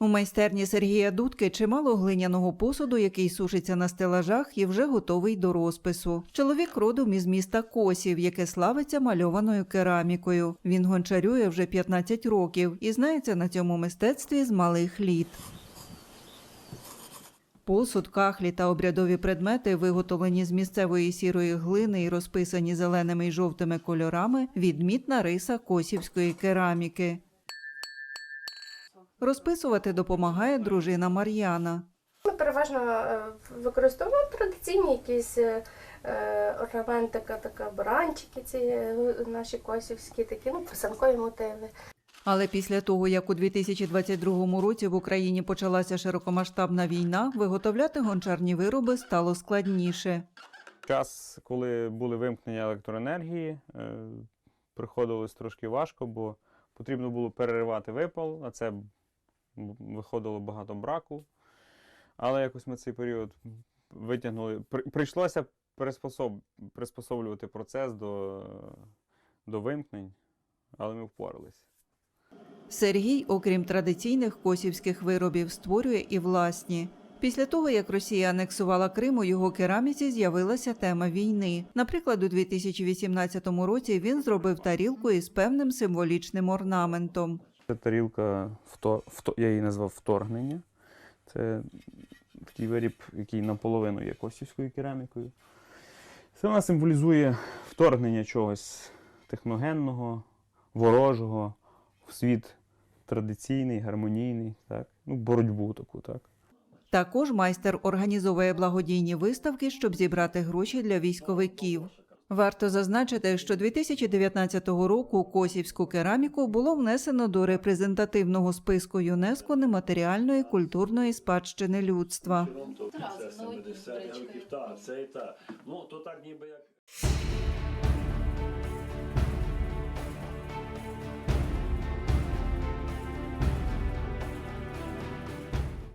У майстерні Сергія Дудки чимало глиняного посуду, який сушиться на стелажах і вже готовий до розпису. Чоловік родом із міста Косів, яке славиться мальованою керамікою. Він гончарює вже 15 років і знається на цьому мистецтві з малих літ. Посуд, кахлі та обрядові предмети, виготовлені з місцевої сірої глини і розписані зеленими й жовтими кольорами, відмітна риса косівської кераміки. Розписувати допомагає дружина Мар'яна. Ми переважно е, використовуємо традиційні якісь е, е, орнаментика, така баранчики, ці наші косівські, такі ну, писанкові мотиви. Але після того, як у 2022 році в Україні почалася широкомасштабна війна, виготовляти гончарні вироби стало складніше. Час, коли були вимкнення електроенергії, приходилось трошки важко, бо потрібно було переривати випал, а це виходило багато браку. Але якось ми цей період витягнули. При- Прийшлося приспособ... приспособлювати процес до, до вимкнень, але ми впоралися. Сергій, окрім традиційних косівських виробів, створює і власні. Після того, як Росія анексувала Крим, у його кераміці з'явилася тема війни. Наприклад, у 2018 році він зробив тарілку із певним символічним орнаментом. Це тарілка, я її назвав вторгнення. Це такий виріб, який наполовину є косівською керамікою. Це вона символізує вторгнення чогось техногенного, ворожого в світ традиційний, гармонійний, так? ну, боротьбу таку, так. Також майстер організовує благодійні виставки, щоб зібрати гроші для військовиків. Варто зазначити, що 2019 року косівську кераміку було внесено до репрезентативного списку ЮНЕСКО нематеріальної культурної спадщини людства. Це 70 років, це і. Ну, то так ніби як